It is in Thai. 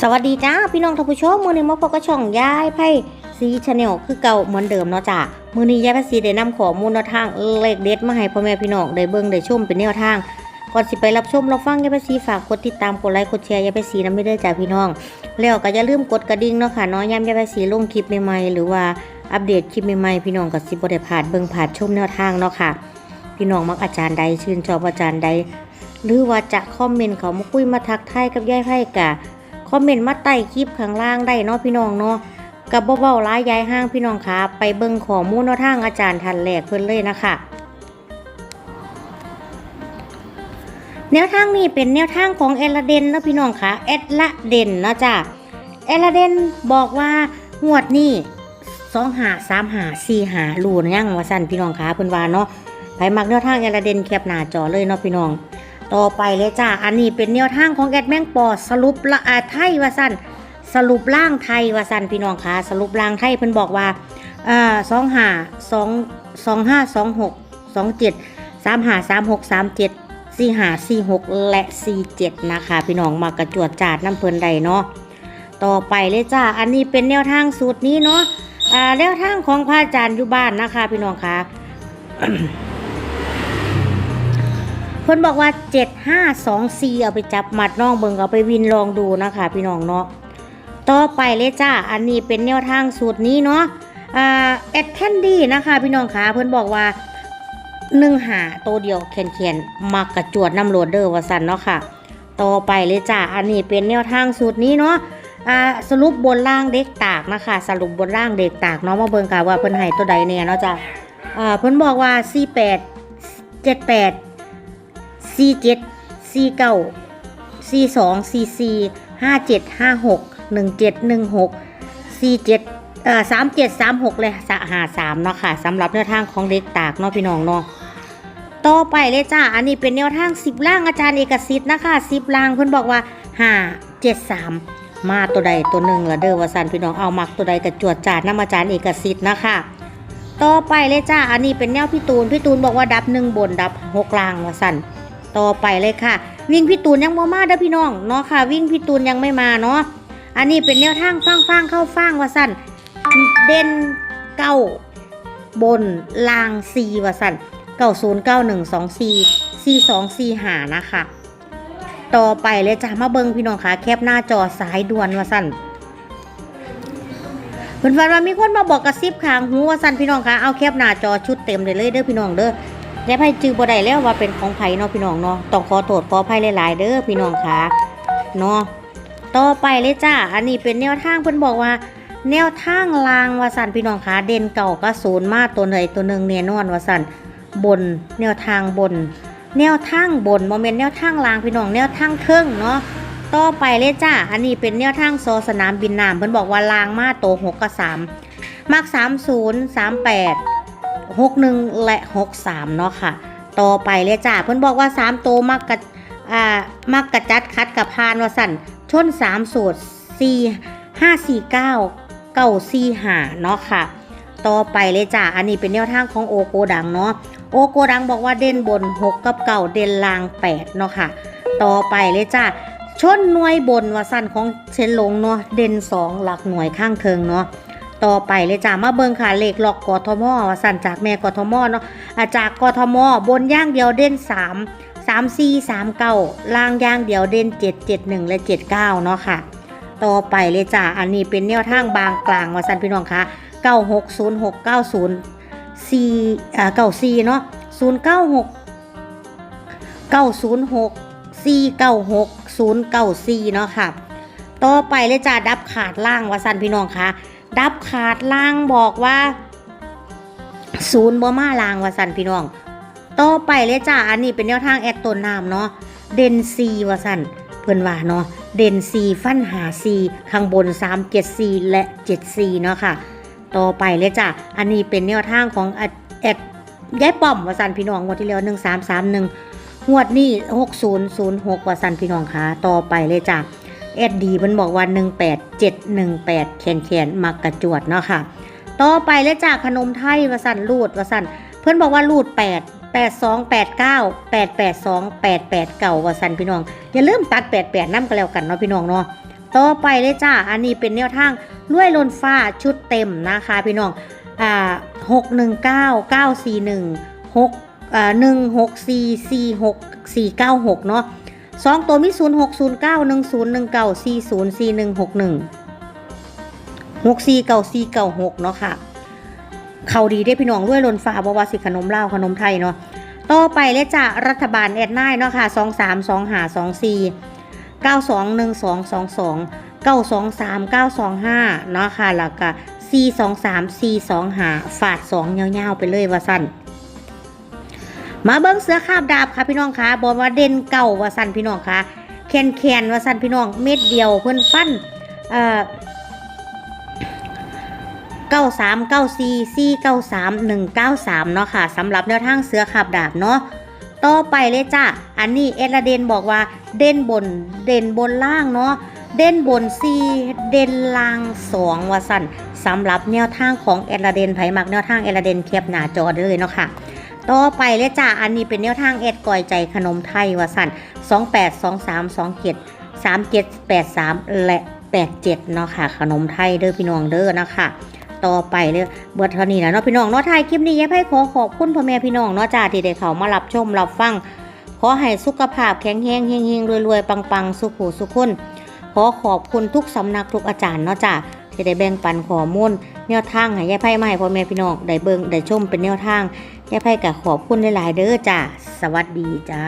สวัสดีจ้าพี่น้องท่านผู้ชมมือนี้มาพบกับช่องยายไพ่ซีชาแนลคือเก่าเหมือนเดิมเนาะจ้ามือนี้ยายไพ่ซีได้นำข้อมูลแนวทางเลขเด็ดมาให้พ่อแม่พี่น้องได้เบิ่งได้ชมเป็นแนวทาง ก่อนสิไปรับชมรับฟังยายไพ่ซีฝากกดติดตามกดไลค์กดแชร์ยายไพ่ซีนำไม่ได้อจ้าพี่น้อง แล้วก็อย่าลืมกดกระดิ่งเนาะค่ะนาะย้ำยายไพ่ซีลงคลิปใหม่ๆหรือว่าอัปเดตคลิปใหม่ๆพี่น้องก็สิบ่ได้พลาดเบิ่งผ่านชมแนวทางเนาะค่ะ พี่น้องมักอาจารย์ใดชื่นชอบอาจารย์ใด หรือว่าจะคอมเมนต์เขามาคุยมาทักทายกับยายไพ่กะ คอมเมนต์มาใต้คลิปข้างล่างได้เนาะพี่น้องเนาะกับเบาๆร้ายยายห้างพี่น้องคะไปเบิ่งข้อมูลแนวทางอาจารย์ทันแรกเพิ่นเลยนะคะแนวทางนี้เป็นแนวทางของเอลเดนเนาะพี่น้องคะเอลเดนเนาะจ้ะเอลเดนบอกว่างวดนี้สองหาสามหาสี่หาลูนยังว่าสั่นพี่น้องคะเพิ่นว่าเนาะไปมักแนวทางเอลเดนแคปหน้าจอเลยเนาะพี่น้อง ต่อไปเลยจ้าอันนี้เป็นแนวทางของแอดแมงปอสรุปละอาไทยวาสันสรุปล่างไทยวาสันพี่น้องคะสรุปล่างไทยเพิ่นบอกว่าอ่าสองห้าสองสองห้าสองหกสองเจ็ดสามห้าสามหกสามเจ็ดสี่ห้าสี่หกและสี่เจ็ดนะคะ พี่น้องมากระจวดจาดน้ำเพลินใดเนาะต่อไปเลยจ้าอันนี้เป็นแนวทางสูตรนี้เนาะอ่าแนวทางของพระอาจารย์อยู่บ้านนะคะ พี่น้องคะ เพิ่นบอกว่า 7524 เอาไปจับหมัดน้องเบิงเอาไปวินลองดูนะคะ พี่น้องเนาะต่อไปเลยจ้าอันนี้เป็นแนวทางสูตรนี้เนาะอ่าแอดแคนดี้นะคะ พี่น้องคะเพิ่นบอกว่าหนึ่งหาตัวเดียวแขนๆมักกระจวดน้ำโรดเดอร์ว่าสันเนาะค่ะ ต่อไปเลยจ้าอันนี้เป็นแนวทางสูตรนี้เนาะอ่าสรุปบนล่างเด็กตากนะคะ สรุปบนล่างเด็กตากเนาะมาเบิ่งกันว่าเพิ่นให้ตัวใดเนี่ยเนาะจ้าอ่าเพิ่นบอกว่า48 78 สี่เจ็ดสี่เก้าสี่สองสี่สี่ห้าเจ็ดห้าหกหนึ่งเจ็ดหนึ่งหกสี่เจ็ดเอ่อสามเจ็ดสามหกเลยสหาสามเนาะค่ะสำหรับแนวทางของเด็กตากเนาะพี่น้องเนาะต่อไปเลยจ้า อันนี้เป็นแนวทางสิบล่างอาจารย์เอกสิทธิ์นะคะสิบล่างเพิ่นบอกว่าห้าเจ็ดสามมาตัวใดตัวหนึ่งละเด้อว่าสันพี่น้องเอามักตัวใดกระจวดจาดน้ำอาจารย์เอกสิทธิ์นะคะต่อไปเลยจ้า อันนี้เป็นแนวพี่ตูน พี่ตูนบอกว่าดับหนึ่งบนดับหกล่างว่าสัน ต่อไปเลยค่ะ วิ่งพี่ตูนยังบ่มาเด้อพี่น้องเนาะค่ะ วิ่งพี่ตูนยังไม่มาเนาะอันนี้เป็นแนวทางฟังฟังเข้าฟังว่าสันเด่นเก้าบนลางซีว่าสันเก้าศูนย์เก้าหนึ่งสองซีซีสองซีหานะคะ ต่อไปเลยจ้ามาเบิงพี่น้องค่ะแคปหน้าจอสายด่วนว่าสันเพิ่นฝันว่ามีคนมาบอกกระซิบขางหูว่าสั่นพี่น้องคะเอาแคปหน้าจอชุดเต็มเลยเลยเด้อพี่น้องเด้อ และไพ่จือบ่ได้แล้วว่าเป็นของไผเนาะพี่น้องเนาะต้องขอโทษขออภัยหลาย ๆ เด้อพี่น้องคะเนาะต่อไปเลยจ้าอันนี้เป็นแนวทางเพิ่นบอกว่า แนวทางลางว่าสั่นพี่น้องคะเด่นเก่าก็ศูนย์มาตัวใดตัวหนึ่งแน่นอนว่าสั่นบน แนวทางบน แนวทางบนโมเมนต์แนวทางลางพี่น้องแนวทางเครื่องเนาะต่อไปเลยจ้าอันนี้เป็นแนวทางโซสนามบินน้ำเพิ่นบอกว่าลางมาโตหกกับสามมักสามศูนย์สามแปด หกหนึ่งและหกสามเนาะค่ะ ต่อไปเลยจ้า เพิ่นบอกว่าสามโตมักกะอ่ามักกะจัดคัดกับพานว่าสั่นชนสามสูตรสี่ห้าสี่เก้าเก้าสี่หาเนาะค่ะ ต่อไปเลยจ้า อันนี้เป็นแนวทางของโอโกดังเนาะ โอโกดังบอกว่าเด่นบนหกกับเก่าเด่นลางแปดเนาะค่ะ ต่อไปเลยจ้าชนหน่วยบนว่าสั้นของเชนลงเนาะเด่นสองหลักหน่วยข้างเทิงเนาะ ต่อไปเลยจ้ามาเบิงค่ะเลขหลอกกทมว่าสั้นจากแม่กทมเนาะจากกทมบนย่างเดียวเด่นสามสามสี่สามเก้าล่างย่างเดียวเด่นเจ็ดเจ็ดหนึ่งและเจ็ดเก้าเนาะค่ะ ต่อไปเลยจ้าอันนี้เป็นแนวทางบางกลางว่าสันพี่น้องคะเก้าหกศูนย์หกเก้าศูนย์สี่เก้าสี่เนาะศูนย์เก้าหกเก้าศูนย์หก496 094เก้าสี่เนาะค่ะ ต่อไปเลยจ้าดับขาดล่างว่าสันพี่น้องคะ ดับขาดล่างบอกว่าศูนย์บ่มาล่างว่าสันพี่น้อง ต่อไปเลยจ้าอันนี้เป็นแนวทางแอดต้นน้ำเนาะ เดนซีว่าสันเพิ่อนว่าเนาะ เดนซีฟันหาซีข้างบน 374 และ 74 เนาะค่ะ ต่อไปเลยจ้าอันนี้เป็นแนวทางของแอดแอดย้ายป้อมว่าสันพี่น้องงวดที่แล้ว 1331งวดนี้ 6006ว่าสันพี่น้องคะต่อไปเลยจ้ะ เอ็ดดีเพิ่นบอกว่า 18718แขนแขนมักกระจวดเนาะค่ะ ต่อไปเลยจ้ะขนมไทยวาสันรูดวาสันเพิ่อนบอกว่ารูด 8 8289 882 889ว่าสันพี่น้อง อย่าลืมตัด 88นำกันแล้วกันเนาะพี่น้องเนาะต่อไปเลยจ้า อันนี้เป็นแนวทางล้วยลนฟ้าชุดเต็มนะคะพี่น้อง อ่าหกหนึ่งเก้าเก้าสี่หนึ่งหกอ่าหนึ่งหกสี่สี่หกสี่เก้าหกเนาะ สองตัวมีศูนย์หกศูนย์เก้าหนึ่งศูนย์หนึ่งเก้าสี่ศูนย์สี่หนึ่งหกหนึ่งหกสี่เก้าสี่เก้าหกเนาะค่ะ เขาดีได้พี่น้องด้วยลนฟ้าบวาสิขนมลาวขนมไทยเนาะ ต่อไปเลยจ้ะรัฐบาลแอดไนเนาะค่ะสองสามสองหาสองสี่เก้าสองหนึ่งสองสองสองเก้าสองสามเก้าสองห้าเนาะค่ะ แล้วก็สี่สองสามสี่สองหาฝาดสองยาวๆ ไปเลยว่าสั้น มาเบิ้งเสือคาบดาบค่ะพี่น้องค่ะบอกว่าเด่นเก่าว่าสั้นพี่น้องค่ะแคนแคนว่าสั้นพี่น้องเม็ดเดียวเพื่อนฟันเอ่อเก้าสามเก้าสี่สี่เก้าสามหนึ่งเก้าสามเนาะค่ะสำหรับแนวทางเสือขับดาบเนาะต่อไปเลยจ้ะอันนี้เอลาเดนบอกว่าเด่นบนเด่นบนล่างเนาะเด่นบนสี่เด่นล่างสองว่าสั่นสำหรับแนวทางของเอลาเดนไผมักแนวทางเอลาเดนแคปหน้าจอได้เลยเนาะค่ะ ต่อไปเลยจ้ะอันนี้เป็นแนวทางเอ็ดก่อยใจขนมไทยว่าสันสองแปดสองสามสองเจ็ดสามเจ็ดแปดสามและแปดเจ็ดเนาะค่ะ ขนมไทยเด้อพี่น้องเด้อนะคะต่อไปเลยเบิดเท่านี้แล้วเนาะพี่น้องเนาะถ่ายคลิปนี้ยายไพ่ขอขอบคุณพ่อแม่พี่น้องเนาะจ้าที่ได้เขามารับชมรับฟัง ขอให้สุขภาพแข็งแรงเฮงเฮงรวยๆ ปังๆ สุขหูสุขคนขอขอบคุณทุกสำนักทุกอาจารย์เนาะจ้าที่ได้แบ่งปันข้อมูลแนวทางให้ยายไพ่มาให้พ่อแม่พี่น้องได้เบิ่งได้ชมเป็นแนวทาง ยายไพ่ก็ขอบคุณหลาย ๆ เด้อจ้า สวัสดีจ้า